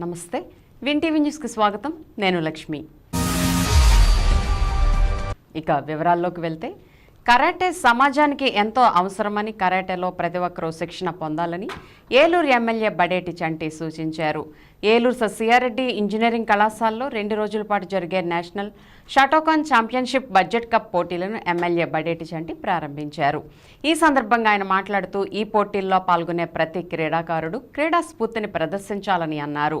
నమస్తే. విన్ న్యూస్కి స్వాగతం. నేను లక్ష్మి. ఇక వివరాల్లోకి వెళ్తే కరాటే సమాజానికి ఎంతో అవసరమని కరాటేలో ప్రతి ఒక్కరూ శిక్షణ పొందాలని ఏలూరు ఎమ్మెల్యే బడేటి చంటి సూచించారు. ఏలూరు స ఇంజనీరింగ్ కళాశాలలో రెండు రోజుల పాటు జరిగే national Shotokan championship budget cup పోటీలను ఎమ్మెల్యే బడేటి చంటి ప్రారంభించారు. ఈ సందర్భంగా ఆయన మాట్లాడుతూ ఈ పోటీల్లో పాల్గొనే ప్రతి క్రీడాకారుడు క్రీడా స్ఫూర్తిని ప్రదర్శించాలని అన్నారు.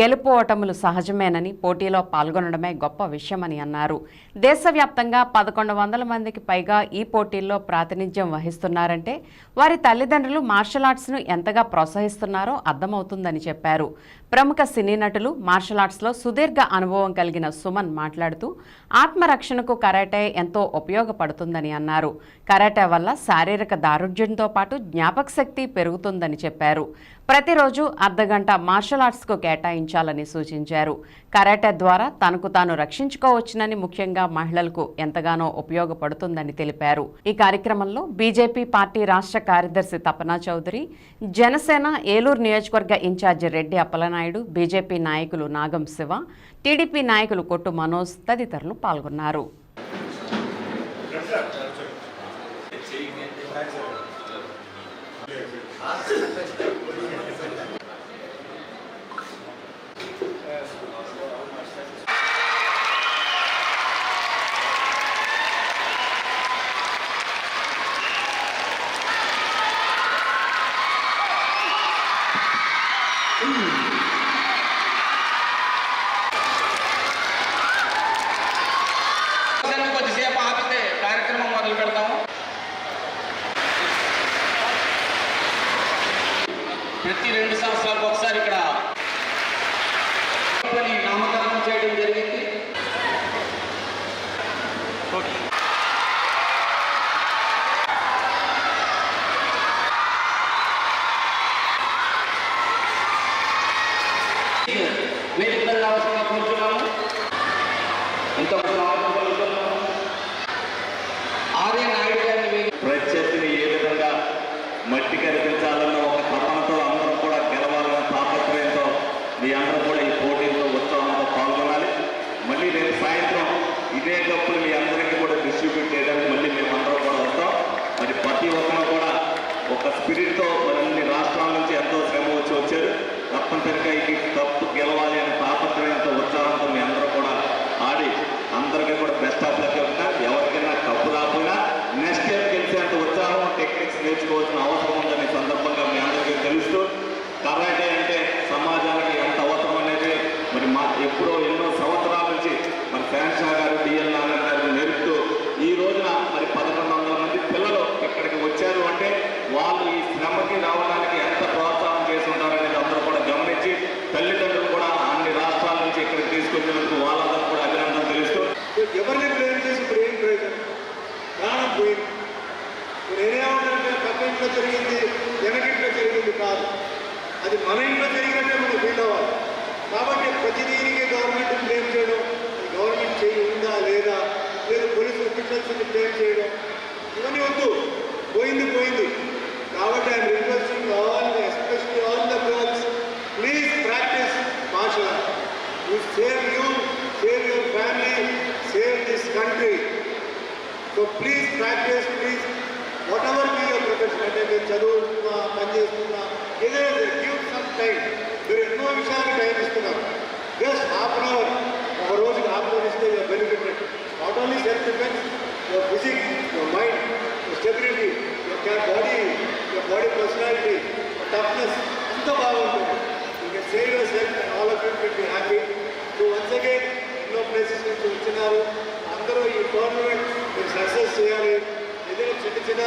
గెలుపు ఓటములు సహజమేనని పోటీలో పాల్గొనడమే గొప్ప విషయమని అన్నారు. దేశవ్యాప్తంగా పదకొండు వందల మందికి పైగా ఈ పోటీల్లో ప్రాతినిధ్యం వహిస్తున్నారంటే వారి తల్లిదండ్రులు మార్షల్ ఆర్ట్స్ను ఎంతగా ప్రోత్సహిస్తున్నారో అర్థమవుతుందని చెప్పారు. ప్రముఖ సినీ నటులు మార్షల్ ఆర్ట్స్లో సుదీర్ఘ అనుభవం కలిగిన సుమన్ మాట్లాడుతూ ఆత్మరక్షణకు కరాటే ఎంతో ఉపయోగపడుతుందని అన్నారు. కరాటే వల్ల శారీరక దారుఢ్యంతో పాటు జ్ఞాపక శక్తి పెరుగుతుందని చెప్పారు. ప్రతిరోజు అర్ధగంట మార్షల్ ఆర్ట్స్కు కేటాయించాలని సూచించారు. కరాటే ద్వారా తనకు తాను రక్షించుకోవచ్చునని ముఖ్యంగా మహిళలకు ఎంతగానో ఉపయోగపడుతుందని తెలిపారు. ఈ కార్యక్రమంలో బీజేపీ పార్టీ రాష్ట్ర కార్యదర్శి తపనా చౌదరి జనసేన ఏలూరు నియోజకవర్గ ఇన్ఛార్జి రెడ్డి అప్పలనాయుడు బీజేపీ నాయకులు నాగం శివ టీడీపీ నాయకులు కొట్టు మనోజ్ తదితరులు పాల్గొన్నారు. 아, 진짜. ప్రతి రెండు సంవత్సరాలకు ఒకసారి ఇక్కడ నామకరణం చేయడం జరిగింది. మీరు మీద రావాల్సిందిగా కోరుతున్నాము ఎవరిని ప్రేమ చేసి ఇప్పుడు ఏం ప్రయోజనం ప్రాణం పోయింది. ఇప్పుడు నేనేమంటానంటే పక్క ఇంట్లో జరిగింది వెనకింట్లో జరిగింది కాదు. అది మన ఇంట్లో జరిగినట్టే మనం ఫీల్ అవ్వాలి. కాబట్టి ప్రతి దీనికి గవర్నమెంట్ ప్లేమ్ చేయడం గవర్నమెంట్ చేయి ఉందా లేదా లేదు పోలీస్ అఫీషియల్స్ని ప్లేమ్ చేయడం ఇవన్నీ వద్దు. పోయింది పోయింది. కాబట్టి I'm requesting all especially all the girls please practice భాష you save your family save this country so please practice please whatever me your profession అంటే మీరు చదువుతున్నా పనిచేస్తున్నా ఏదైనా గివ్ సమ్ టైం మీరు ఎన్నో విషయాలు టైం ఇస్తున్నారు జస్ట్ హాఫ్ అన్ అవర్ ఒక రోజుకి హాఫ్ అవర్ ఇస్తే your benefit not only self defence your physique your mind your stability your body your body personality toughness అంతా బాగుంటుంది. You can save yourself and all of you can be happy so once again ఎన్నో places నుంచి వచ్చినారు. అందరూ ఈ tournament success చేయాలి ఏదైనా చిన్న చిన్న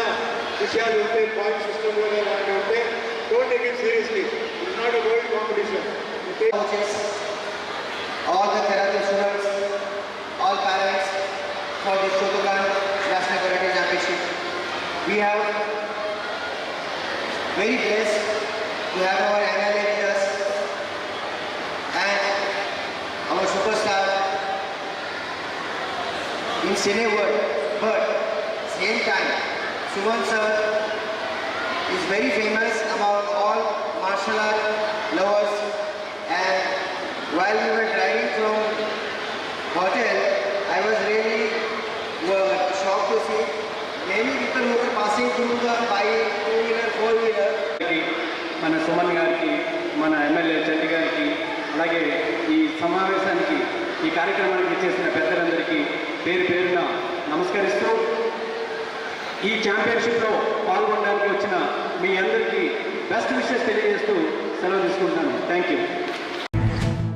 విషయాలు ఉంటే పాయింట్ సిస్టంలోనే అలాంటివి ఉంటే don't take it seriously it's not a world competition coaches, all the karate students, all parents for the Shotokan National Karate Championship. We have very blessed to have our MLA with us and our superstar in cine world. But same time, Suman sir is very famous among all martial art lovers and while we were driving from hotel, I was really uh, shocked to see many people who were passing through the bike, two-wheeler, four-wheeler, గారికి, మన సుమన్ గారికి మన MLA చంటి గారికి అలాగే ఈ సమావేశానికి ఈ కార్యక్రమానికి చేసిన పెద్దలందరికీ పేరు పేరున నమస్కరిస్తూ ఈ ఛాంపియన్షిప్లో పాల్గొనడానికి వచ్చిన మీ అందరికీ బెస్ట్ విషెస్ తెలియజేస్తూ సెలవు తీసుకుంటాను థ్యాంక్ యూ